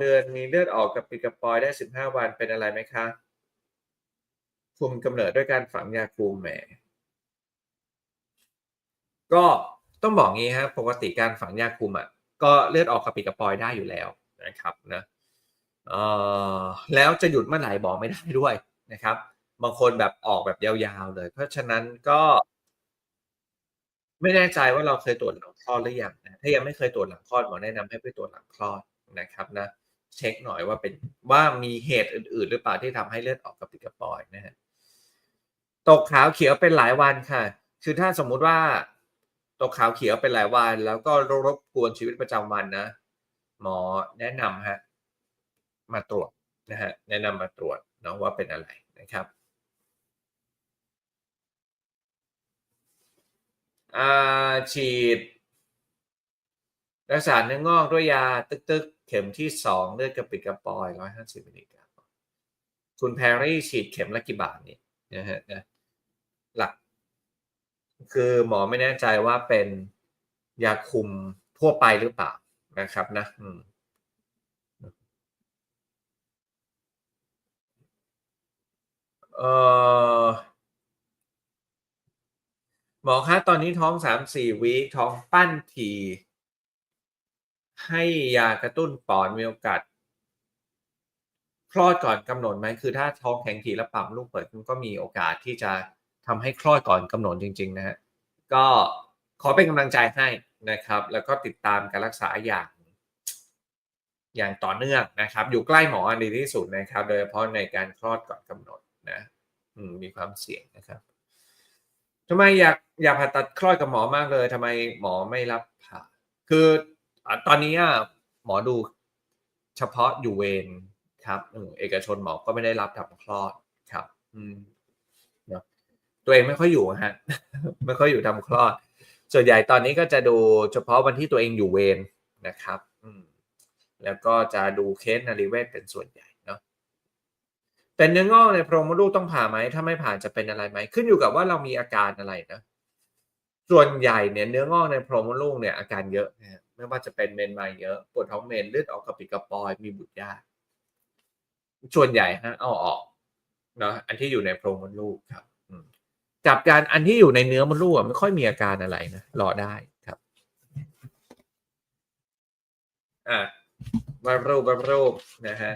เดือนมีเลือดออกกระปิดกระปอยได้ 15 วันเป็นอะไรไหมคะ คุมกำเนิดด้วยการฝังยาคุมแหม ก็ต้องบอกงี้ครับปกติการฝังยาคุมอะก็เลือดออกกระปิดกระปอยได้อยู่แล้วนะครับนะเออแล้วจะหยุดเมื่อไหร่บอกไม่ได้ด้วยนะครับ บางคนแบบออกแบบยาวๆเลย เพราะฉะนั้นก็ ไม่แน่ใจว่าเราเคยตรวจหลังคลอดหรือยังนะถ้ายังไม่เคยตรวจหลังคลอดหมอแนะนำให้ไปตรวจหลังคลอดนะครับนะ เช็คหน่อยว่าเป็นว่ามีเหตุอื่น ๆ หรือเปล่าที่ทำให้เลือดออกกระปิดกระปอยนะฮะตกขาวเขียวเป็นหลายวันค่ะ คือถ้าสมมุติว่าตกขาวเขียวเป็นหลายวัน แล้วก็รบกวนชีวิตประจำวันนะ หมอแนะนำฮะมาตรวจนะฮะแนะนำมาตรวจเนาะว่าเป็นอะไรนะครับอ่าฉีด รักษาเนื้องอกด้วยยาตึกๆ เข็มที่สองเลือดกระปิดกระปอยร้อยห้าสิบมิลลิกรัมคุณแพรรี่ฉีดเข็มละกี่บาทเนี่ยนะฮะนะหลัก คือหมอไม่แน่ใจว่าเป็นยาคุมทั่วไปหรือเปล่านะครับนะเออหมอคะตอนนี้ท้องสามสี่วีคท้องปั้นที ให้ยากระตุ้นปอดมีโอกาสคลอดก่อนกำหนดไหมคือถ้าท้องแข็งทีแล้วปั๊มลูกเปิดมันก็มีโอกาสที่จะทำให้คลอดก่อนกำหนดจริง ๆ นะฮะก็ขอเป็นกำลังใจให้นะครับ แล้วก็ติดตามการรักษาอย่าง อย่างต่อเนื่องนะครับ อยู่ใกล้หมออันดีที่สุดนะครับ โดยเฉพาะในการคลอดก่อนกำหนดนะมีความเสี่ยงนะครับทำไมอยากอยากผ่าตัดคลอดกับหมอมากเลยทำไมหมอไม่รับผ่า คือ ตอนนี้หมอดูเฉพาะอยู่เวรครับเอกชนหมอก็ไม่ได้รับทำคลอดครับ อืมนะตัวเองไม่ค่อยอยู่ฮะ ไม่ค่อยอยู่ทำคลอด ส่วนใหญ่ตอนนี้ก็จะดูเฉพาะวันที่ตัวเองอยู่เวรนะครับ อืมแล้วก็จะดูเคสนารีเวชเป็นส่วนใหญ่เนาะแต่เนื้องอกในโพรงมดลูกต้องผ่าไหม ถ้าไม่ผ่าจะเป็นอะไรไหม ขึ้นอยู่กับว่าเรามีอาการอะไรนะ ส่วนใหญ่เนี่ยเนื้องอกในโพรงมดลูกเนี่ยอาการเยอะนะฮะ ไม่ว่าจะเป็นเมนมาเยอะปวดท้องเมนเลือดออกกระปิดกระปอยมีบุตรยากส่วนใหญ่ฮะเอาออกเนาะอันที่อยู่ในโพรงมดลูกครับกับการอันที่อยู่ในเนื้อมดลูกอะไม่ค่อยมีอาการอะไรนะรอได้ครับอะบารูปบารูปนะฮะ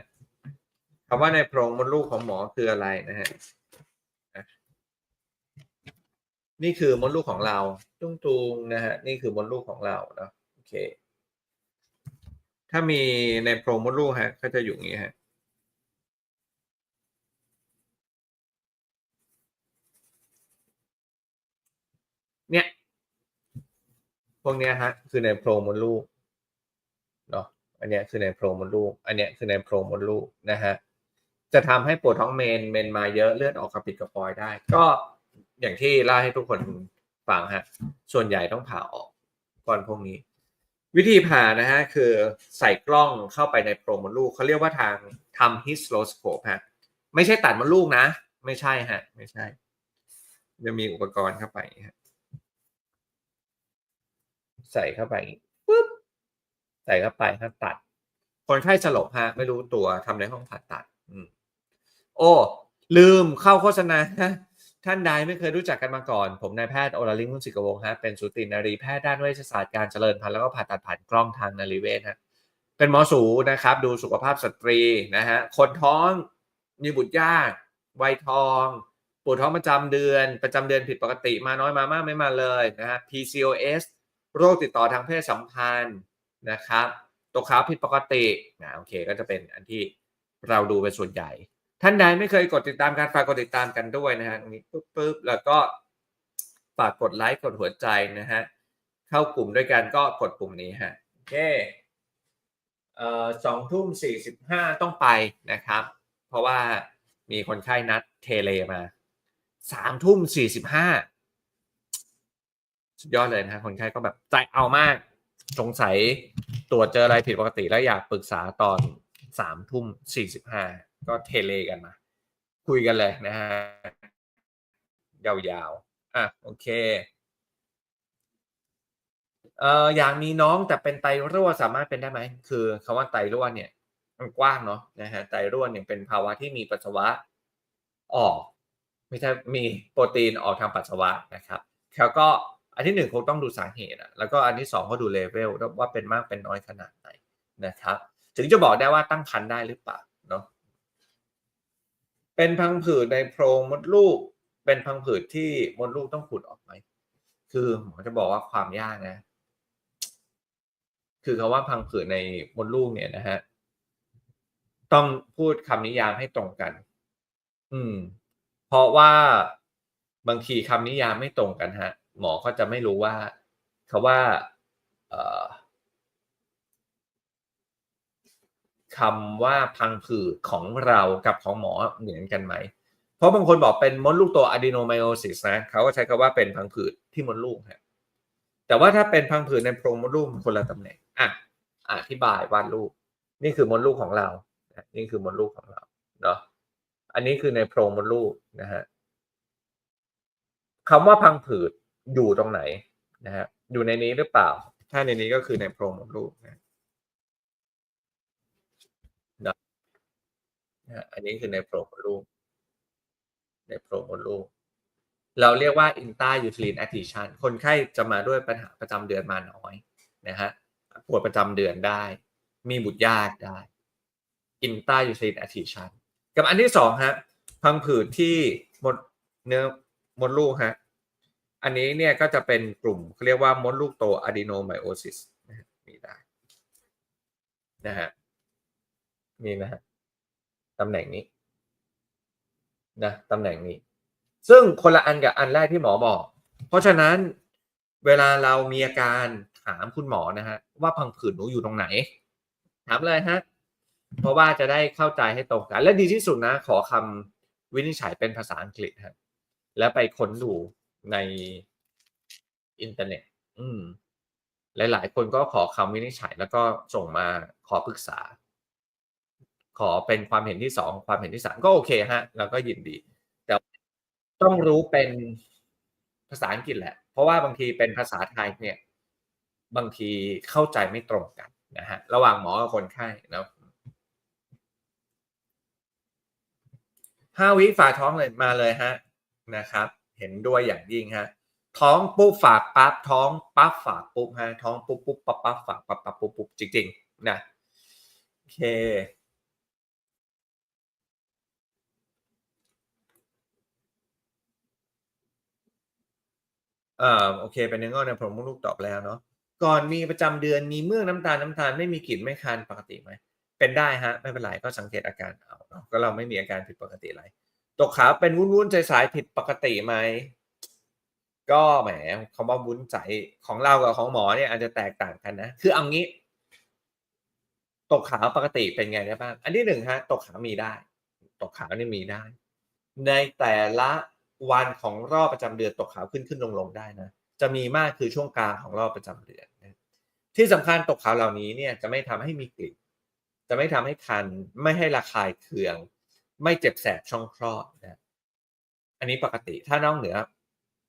คำว่าในโพรงมดลูกของหมอคืออะไรนะฮะนี่คือมดลูกของเราตุ้งตุงนะฮะนี่คือมดลูกของเราเนาะ เคถ้ามีในโพรงมดลูกฮะก็จะอยู่อย่างนี้ฮะเนี่ย พวกเนี้ยฮะ คือในโพรงมดลูกเนาะอันเนี้ยคือในโพรงมดลูก อันเนี้ยคือในโพรงมดลูกนะฮะจะทำให้ปวดท้องเมนเมนมาเยอะเลือดออกกระปิดกระปอยได้ ก็อย่างที่เล่าให้ทุกคนฟังฮะส่วนใหญ่ต้องผ่าออกก่อนพวกนี้ วิธีผ่านะฮะคือใส่กล้องเข้าไปในโพรงมดลูกเขาเรียกว่าทางทำฮิสโลสโคปฮะไม่ใช่ตัดมดลูกนะ ไม่ใช่ฮะ ไม่ใช่จะมีอุปกรณ์เข้าไปฮะใส่เข้าไปปุ๊บใส่เข้าไปฮะตัด คนไข้สลบฮะไม่รู้ตัวทำในห้องผ่าตัด อืมโอ้ลืมเข้าโฆษณา ท่านใดไม่เคยรู้จักกันมาก่อน ผมนายแพทย์โอลาลิงคุนศิกวงฮะเป็นสูตินารีแพทย์ด้านเวชศาสตร์การเจริญพันธุ์แล้วก็ผ่าตัดผ่านกล้องทางนารีเวชฮะเป็นหมอสูนะครับ ดูสุขภาพสตรีนะฮะคนท้องมีบุตรยากวัยทองปวดท้องประจำเดือน ประจำเดือนผิดปกติมาน้อยมามากไม่มาเลยนะฮะ PCOS โรคติดต่อทางเพศสัมพันธ์นะครับตกขาวผิดปกตินะโอเคก็จะเป็นอันที่เราดูเป็นส่วนใหญ่ ท่านใดไม่เคยกดติดตามการฝากกดติดตามกันด้วยนะฮะตรงนี้ปุ๊บปุ๊บแล้วก็ฝากกดไลค์กดหัวใจนะฮะเข้ากลุ่มด้วยกันก็กดปุ่มนี้ฮะโอเคเอ่อสองทุ่มสี่สิบห้าต้องไปนะครับ เพราะว่ามีคนไข้นัดเทเลมาสามทุ่มสี่สิบห้าสุดยอดเลยนะฮะคนไข้ก็แบบใจเอามากสงสัยตรวจเจออะไรผิดปกติแล้วอยากปรึกษาตอนสามทุ่มสี่สิบห้า ก็เทเลกันมา คุยกันเลยนะฮะยาวๆ อะโอเคเอ่ออยากมีน้องแต่เป็นไตรั่วสามารถเป็นได้ไหม คือคำว่าไตรั่วเนี่ยมันกว้างเนาะนะฮะไตรั่วเนี่ยเป็นภาวะที่มีปัสสาวะออก ไม่ใช่มีโปรตีนออกทางปัสสาวะนะครับแล้วก็อันที่หนึ่งคงต้องดูสาเหตุอะแล้วก็อันที่สองก็ดูเลเวลว่าเป็นมากเป็นน้อยขนาดไหนนะครับ ถึงจะบอกได้ว่าตั้งครรภ์ได้หรือเปล่า เป็นพังผืดในโพรงมดลูก เป็นพังผืดที่มดลูกต้องขุดออกไหม คือหมอจะบอกว่าความยากนะ คือคาว่าพังผืดในมดลูกเนี่ยนะฮะ ต้องพูดคำนิยามให้ตรงกัน อืม เพราะว่าบางทีคำนิยามไม่ตรงกันฮะ หมอก็จะไม่รู้ว่าคาว่า เอ่อ คำว่าพังผืดของเรากับของหมอเหมือนกันไหม เพราะบางคนบอกเป็นมดลูกโตอะดีโนไมโอซิสนะเขาก็ใช้คำว่าเป็นพังผืดที่มดลูกฮะแต่ว่าถ้าเป็นพังผืดในโพรงมดลูกคนละตำแหน่งอะอธิบายวาดรูป นี่คือมดลูกของเรา นี่คือมดลูกของเราเนาะอันนี้คือในโพรงมดลูกนะฮะคำว่าพังผืดอยู่ตรงไหนนะฮะอยู่ในนี้หรือเปล่า ถ้าในนี้ก็คือในโพรงมดลูกนะนะ อันนี้คือในโพรงมดลูก ในโพรงมดลูก เราเรียกว่า intrauterine adhesion คนไข้จะมาด้วยปัญหาประจำเดือนมาน้อยนะฮะปวดประจำเดือนได้ มีบุตรยากได้ intrauterine adhesion กับอันที่สองฮะพังผืดที่มดเนื้อมดลูกฮะอันนี้เนี่ยก็จะเป็นกลุ่มเรียกว่ามดลูกโต adenomyosis นะฮะมีได้นะฮะมีนะฮะ ตำแหน่งนี้นะตำแหน่งนี้ ซึ่งคนละอันกับอันแรกที่หมอบอก เพราะฉะนั้นเวลาเรามีอาการถามคุณหมอนะฮะว่าพังผืดหนูอยู่ตรงไหน ถามเลยฮะเพราะว่าจะได้เข้าใจให้ตรงกัน และดีที่สุดนะ ขอคำวินิจฉัยเป็นภาษาอังกฤษครับแล้วไปค้นดูในอินเทอร์เน็ต อืมหลาย ๆ คนก็ขอคำวินิจฉัยแล้วก็ส่งมาขอปรึกษา ขอเป็นความเห็นที่สองความเห็นที่สามก็โอเคฮะเราก็ยินดี แต่ต้องรู้เป็นภาษาอังกฤษแหละ เพราะว่าบางทีเป็นภาษาไทยเนี่ย บางทีเข้าใจไม่ตรงกันนะฮะระหว่างหมอกับคนไข้นะห้าวิฝาท้องเลยมาเลยฮะนะครับ เห็นด้วยอย่างยิ่งฮะท้องปุ๊บฝากปั๊บท้องปั๊บฝากปุ๊บฮะท้องปุ๊บปุ๊บปั๊บปั๊บฝากปั๊บปั๊บปุ๊บปุ๊บจริงๆนะโอเค อ่าโอเค เป็นเนื้องอกในโพรงมดลูกตอบแล้วเนาะก่อนมีประจำเดือนมีเมือกน้ำตาลน้ำตาลไม่มีกลิ่นไม่คันปกติไหมเป็นได้ฮะไม่เป็นไรก็สังเกตอาการเอาเนาะก็เราไม่มีอาการผิดปกติอะไรตกขาวเป็นวุ้นๆใจสายผิดปกติไหมก็แหมคำว่าวุ้นใจของเรากับของหมอเนี่ยอาจจะแตกต่างกันนะ คือเอางี้ ตกขาวปกติเป็นไงได้บ้าง อันที่หนึ่งฮะ ตกขาวมีได้ ตกขาวนี่มีได้ ในแต่ละ วันของรอบประจำเดือนตกขาวขึ้นขึ้นลงลงได้นะ จะมีมากคือช่วงกลางของรอบประจำเดือนนะที่สำคัญตกขาวเหล่านี้เนี่ยจะไม่ทำให้มีกลิ่นจะไม่ทำให้คัน ไม่ให้ระคายเคือง ไม่เจ็บแสบช่องคลอดนะอันนี้ปกติถ้านอกเหนือ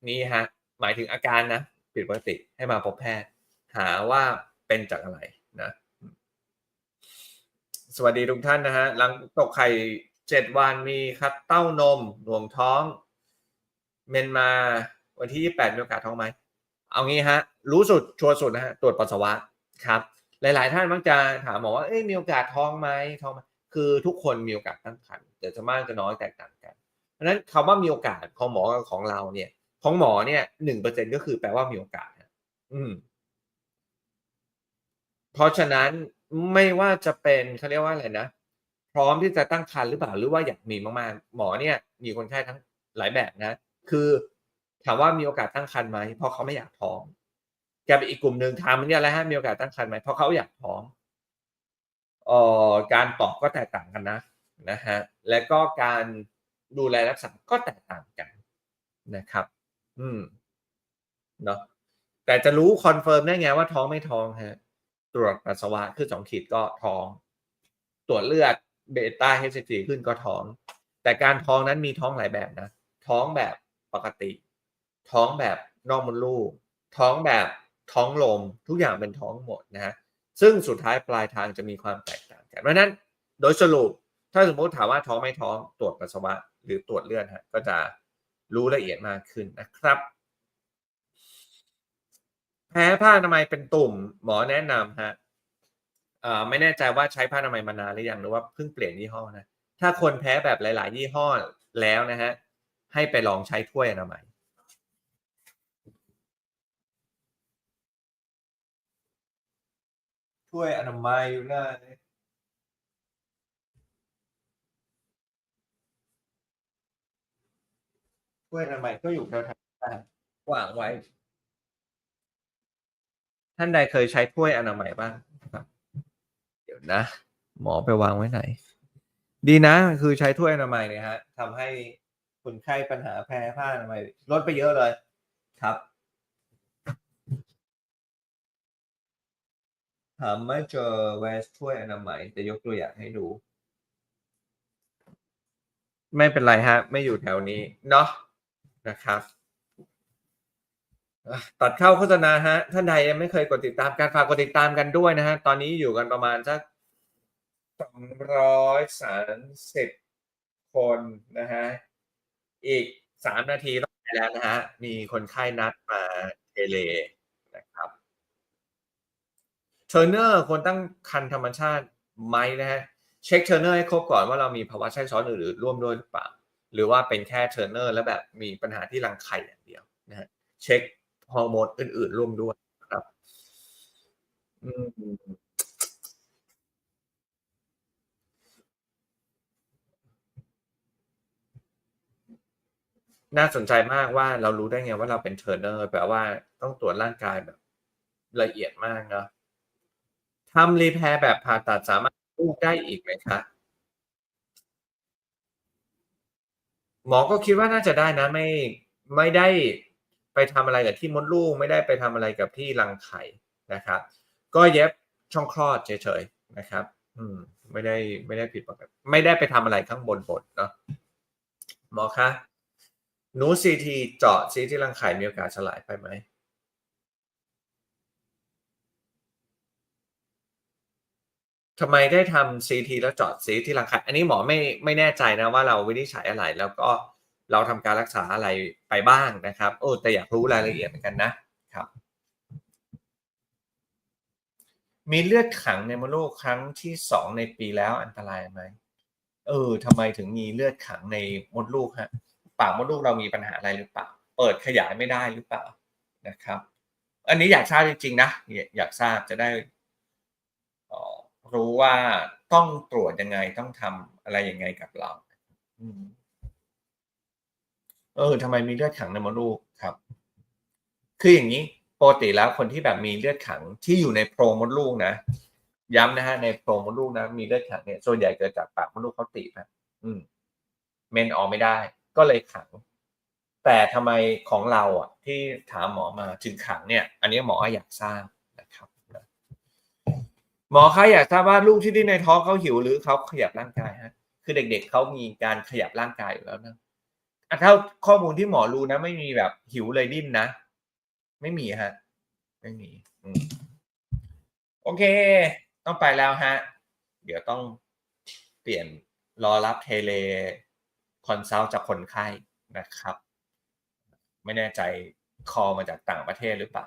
นี้ฮะหมายถึงอาการนะผิดปกติให้มาพบแพทย์ หาว่าเป็นจากอะไรนะ สวัสดีทุกท่านนะฮะหลังตกไข่เจ็ดวันมีครับเต้านมหน่วงท้อง เมนมาวันที่ยี่แปดมีโอกาสท้องไหม เอางี้ฮะ รู้สุดชัวร์สุดนะฮะ ตรวจปัสสาวะครับ หลาย ๆ ท่านมักจะถามหมอว่า เอ้ย มีโอกาสท้องไหมท้องไหมคือทุกคนมีโอกาสตั้งครรภ์แต่จะมากจะน้อยแตกต่างกัน เพราะนั้นคำว่ามีโอกาสของหมอกับของเราเนี่ย ของหมอเนี่ยหนึ่งเปอร์เซ็นก็คือแปลว่ามีโอกาสอืม เพราะฉะนั้นไม่ว่าจะเป็นเขาเรียกว่าอะไรนะ พร้อมที่จะตั้งครรภ์หรือเปล่า หรือว่าอยากมีมาก ๆ หมอเนี่ย มีคนไข้ทั้งหลายแบบนะ คือถามว่ามีโอกาสตั้งครรภ์ไหมเพราะเขาไม่อยากท้องแกไปอีกกลุ่มหนึ่งถามมันเนี่ยอะไรฮะมีโอกาสตั้งครรภ์ไหมเพราะเขาอยากท้องเอ่อการตอบก็แตกต่างกันนะนะฮะและก็การดูแลรักษาก็แตกต่างกันนะครับ อืมเนาะแต่จะรู้คอนเฟิร์มได้ไงว่าท้องไม่ท้องฮะตรวจปัสสาวะขึ้นสองขีดก็ท้อง ตรวจเลือดเบต้าเฮสซีขึ้นก็ท้อง แต่การท้องนั้นมีท้องหลายแบบนะ ท้องแบบ ปกติ ท้องแบบนอกมดลูก ท้องแบบท้องลมทุกอย่างเป็นท้องหมดนะฮะซึ่งสุดท้ายปลายทางจะมีความแตกต่างกันเพราะนั้นโดยสรุปถ้าสมมติถามว่าท้องไม่ท้องตรวจปัสสาวะหรือตรวจเลือดฮะก็จะรู้ละเอียดมากขึ้นนะครับ แพ้ผ้าอนามัยเป็นตุ่มหมอแนะนำฮะไม่แน่ใจว่าใช้ผ้าอนามัยมานานหรือยังหรือว่าเพิ่งเปลี่ยนยี่ห้อนะถ้าคนแพ้แบบหลาย ๆ ยี่ห้อแล้วนะฮะ ให้ไปลองใช้ถ้วยอนามัยถ้วยอนามัยอยู่หน้าเนี่ยถ้วยอนามัยก็อยู่แถวๆบ้านวางไว้ ท่านใดเคยใช้ถ้วยอนามัยบ้างครับเดี๋ยวนะ หมอไปวางไว้ไหน ดีนะ คือใช้ถ้วยอนามัยเนี่ยฮะทำให้ คนไข้ปัญหาแพ้ผ้าอนามัยลดไปเยอะเลยครับ ถามไม่เจอแวสถ้วยอนามัยจะยกตัวอย่างให้ดู ไม่เป็นไรฮะ ไม่อยู่แถวนี้ เนาะนะครับตัดเข้าโฆษณาฮะ ท่านใดยังไม่เคยกดติดตามการฝากกดติดตามกันด้วยนะฮะ ตอนนี้อยู่กันประมาณสักสองร้อยสามสิบคนนะฮะ อีกสามนาทีต้องไปแล้วนะฮะ มีคนไข้นัดมาเทเลนะครับเทอร์เนอร์ควรตั้งคันธรรมชาติไหมนะฮะ เช็คเทอร์เนอร์ให้ครบก่อนว่าเรามีภาวะแทรกซ้อนอื่นๆร่วมด้วยหรือเปล่า หรือว่าเป็นแค่เทอร์เนอร์แล้วแบบมีปัญหาที่รังไข่อย่างเดียวนะฮะ เช็คฮอร์โมนอื่น ๆ ร่วมด้วยนะครับอืม น่าสนใจมากว่าเรารู้ได้ไงว่าเราเป็นเทอร์เนอร์แปลว่าต้องตรวจร่างกายแบบละเอียดมากเนาะทำรีแพร์แบบผ่าตัดสามารถลูกได้อีกไหมคะหมอก็คิดว่าน่าจะได้นะ ไม่ไม่ได้ไปทำอะไรกับที่มดลูกไม่ได้ไปทำอะไรกับที่รังไข่นะครับ ก็เย็บช่องคลอดเฉยๆนะครับ อืม ไม่ได้ไม่ได้ผิดปกติไม่ได้ไปทำอะไรข้างบนบนเนาะหมอคะ หนูซีทีเจาะซีที่รังไข่มีโอกาสสลายไปไหมทำไมได้ทำซีทีแล้วเจาะซีที่รังไข่อันนี้หมอไม่ไม่แน่ใจนะว่าเราวินิจฉัยอะไรแล้วก็เราทำการรักษาอะไรไปบ้างนะครับโอ้แต่อยากรู้รายละเอียดเหมือนกันนะครับ มีเลือดขังในมดลูกครั้งที่สองในปีแล้วอันตรายไหมเออทำไมถึงมีเลือดขังในมดลูกฮะ ปากมดลูกเรามีปัญหาอะไรหรือเปล่า เปิดขยายไม่ได้หรือเปล่านะครับ อันนี้อยากทราบจริงๆนะอยากทราบจะได้รู้ว่าต้องตรวจยังไงต้องทำอะไรยังไงกับเราเออทำไมมีเลือดขังในมดลูกครับ คืออย่างนี้ปกติแล้วคนที่แบบมีเลือดขังที่อยู่ในโพรงมดลูกนะย้ำนะฮะในโพรงมดลูกนะมีเลือดขังเนี่ยส่วนใหญ่เกิดจากปากมดลูกเขาตีบนะอืม เมนออกไม่ได้ ก็เลยขัง แต่ทำไมของเราอะที่ถามหมอมาถึงขังเนี่ย อันนี้หมออยากทราบนะครับหมอคะอยากทราบว่าลูกที่ดิ้นในท้องเขาหิวหรือเขาขยับร่างกายฮะคือเด็กๆเขามีการขยับร่างกายอยู่แล้วนะอะถ้าข้อมูลที่หมอรู้นะ ไม่มีแบบหิวเลยดิ้นนะ ไม่มีฮะ ไม่มีโอเค ต้องไปแล้วฮะ เดี๋ยวต้องเปลี่ยนรอรับเทเล คอนซัลท์จากคนไข้นะครับ ไม่แน่ใจคอมาจากต่างประเทศหรือเปล่า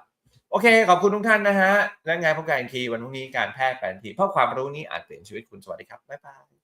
โอเค ขอบคุณทุกท่านนะฮะ และงานพบกันอีกทีวันพรุ่งนี้การแพทย์แผนทีเพราะความรู้นี้อาจเปลี่ยนชีวิตคุณสวัสดีครับ บ๊ายบาย